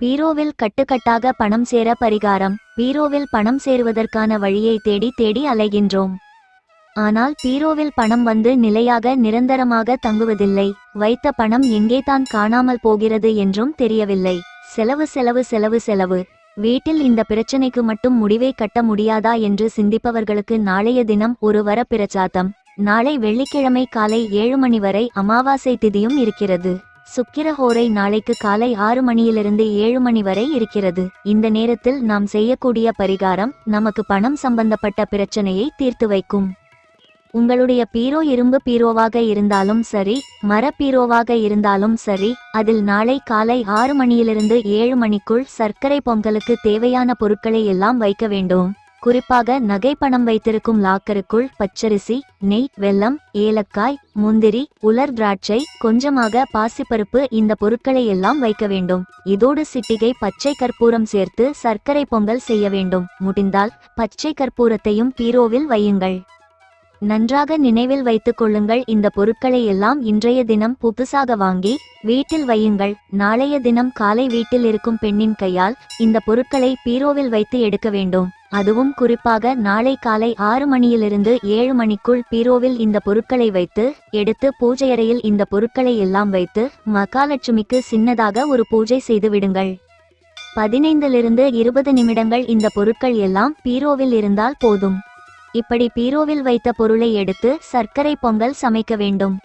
பீரோவில் கட்டுக்கட்டாக பணம் சேர பரிகாரம் பீரோவில் பணம் சேருவதற்கான வழியை தேடி தேடி அலைகின்றோம். ஆனால் பீரோவில் பணம் வந்து நிலையாக நிரந்தரமாக தங்குவதில்லை வைத்த பணம் எங்கே தான் காணாமல் போகிறது என்றும் தெரியவில்லை. செலவு செலவு செலவு செலவு. வீட்டில் இந்த பிரச்சனைக்கு மட்டும் முடிவை கட்ட முடியாதா என்று சிந்திப்பவர்களுக்கு நாளைய தினம் ஒரு வர பிரச்சாத்தம் நாளை வெள்ளிக்கிழமை காலை ஏழு மணி வரை அமாவாசை திதியும் இருக்கிறது. சுக்கிரஹோரை நாளைக்கு காலை ஆறு மணியிலிருந்து ஏழு மணி வரை இருக்கிறது. இந்த நேரத்தில் நாம் செய்யக்கூடிய பரிகாரம் நமக்கு பணம் சம்பந்தப்பட்ட பிரச்சனையை தீர்த்து வைக்கும். உங்களுடைய பீரோ இரும்பு பீரோவாக இருந்தாலும் சரி மர பீரோவாக இருந்தாலும் சரி அதில் நாளை காலை ஆறு மணியிலிருந்து ஏழு மணிக்குள் சர்க்கரை பொங்கலுக்கு தேவையான பொருட்களை எல்லாம் வைக்க வேண்டும். குறிப்பாக நகை பணம் வைத்திருக்கும் லாக்கருக்குள் பச்சரிசி நெய் வெல்லம் ஏலக்காய் முந்திரி உலர் திராட்சை கொஞ்சமாக பாசிப்பருப்பு இந்த பொருட்களை எல்லாம் வைக்க வேண்டும். இதோடு சிட்டிகை பச்சை கற்பூரம் சேர்த்து சர்க்கரை பொங்கல் செய்ய வேண்டும். முடிந்தால் பச்சை கற்பூரத்தையும் பீரோவில் வையுங்கள். நன்றாக நினைவில் வைத்துக் கொள்ளுங்கள். இந்த பொருட்களை எல்லாம் இன்றைய தினம் புதுசாக வாங்கி வீட்டில் வையுங்கள். நாளைய தினம் காலை வீட்டில் இருக்கும் பெண்ணின் கையால் இந்த பொருட்களை பீரோவில் வைத்து எடுக்க வேண்டும். அதுவும் குறிப்பாக நாளை காலை ஆறு மணியிலிருந்து ஏழு மணிக்குள் பீரோவில் இந்த பொருட்களை வைத்து எடுத்து பூஜையறையில் இந்த பொருட்களை எல்லாம் வைத்து மகாலட்சுமிக்கு சின்னதாக ஒரு பூஜை செய்து விடுங்கள். பதினைந்திலிருந்து இருபது நிமிடங்கள் இந்த பொருட்கள் எல்லாம் பீரோவில் இருந்தால் போதும். இப்படி பீரோவில் வைத்த பொருளை எடுத்து சர்க்கரை பொங்கல் சமைக்க வேண்டும்.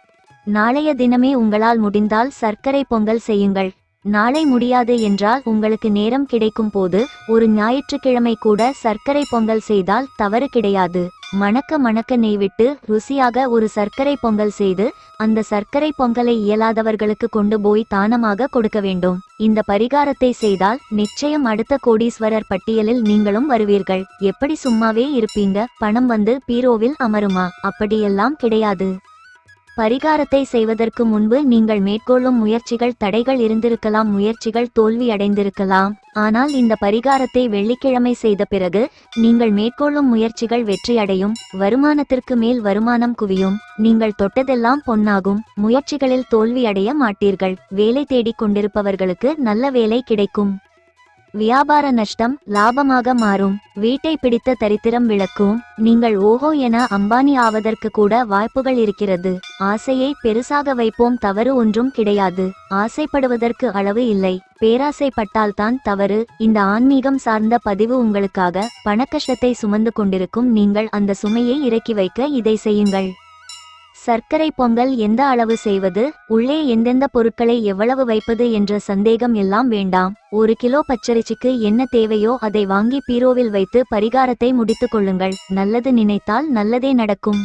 நாளைய தினமே உங்களால் முடிந்தால் சர்க்கரை பொங்கல் செய்யுங்கள். நாளை முடியாது என்றால் உங்களுக்கு நேரம் கிடைக்கும் போது ஒரு ஞாயிற்றுக்கிழமை கூட சர்க்கரை பொங்கல் செய்தால் தவறு கிடையாது. மணக்க மணக்க நெய் விட்டு ருசியாக ஒரு சர்க்கரை பொங்கல் செய்து அந்த சர்க்கரை பொங்கலை இயலாதவர்களுக்கு கொண்டு போய் தானமாக கொடுக்க வேண்டும். இந்த பரிகாரத்தை செய்தால் நிச்சயம் அடுத்த கோடீஸ்வரர் பட்டியலில் நீங்களும் வருவீர்கள். எப்படி சும்மாவே இருப்பீங்க? பணம் வந்து பீரோவில் அமருமா? அப்படியெல்லாம் கிடையாது. பரிகாரத்தை செய்வதற்கு முன்பு நீங்கள் மேற்கொள்ளும் முயற்சிகள் தடைகள் இருந்திருக்கலாம் முயற்சிகள் தோல்வி அடைந்திருக்கலாம் ஆனால் இந்த பரிகாரத்தை வெள்ளிக்கிழமை செய்த பிறகு நீங்கள் மேற்கொள்ளும் முயற்சிகள் வெற்றியடையும் வருமானத்திற்கு மேல் வருமானம் குவியும் நீங்கள் தொட்டதெல்லாம் பொன்னாகும் முயற்சிகளில் தோல்வி அடைய மாட்டீர்கள். வேலை தேடிக் கொண்டிருப்பவர்களுக்கு நல்ல வேலை கிடைக்கும். வியாபார நஷ்டம் லாபமாக மாறும். வீட்டை பிடித்த தரித்திரம் விளக்கும். நீங்கள் ஓஹோ என அம்பானி ஆவதற்கு கூட வாய்ப்புகள் இருக்கிறது. ஆசையை பெருசாக வைப்போம் தவறு ஒன்றும் கிடையாது. ஆசைப்படுவதற்கு அளவு இல்லை. பேராசைப்பட்டால்தான் தவறு. இந்த ஆன்மீகம் சார்ந்த பதிவு உங்களுக்காக பணக்கஷ்டத்தை சுமந்து கொண்டிருக்கும். நீங்கள் அந்த சுமையை இறக்கி வைக்க இதை செய்யுங்கள். சர்க்கரை பொங்கல் எந்த அளவு செய்வது உள்ளே எந்தெந்த பொருட்களை எவ்வளவு வைப்பது என்ற சந்தேகம் எல்லாம் வேண்டாம். ஒரு கிலோ பச்சரிசிக்கு என்ன தேவையோ அதை வாங்கி பீரோவில் வைத்து பரிகாரத்தை முடித்துக் கொள்ளுங்கள். நல்லது நினைத்தால் நல்லதே நடக்கும்.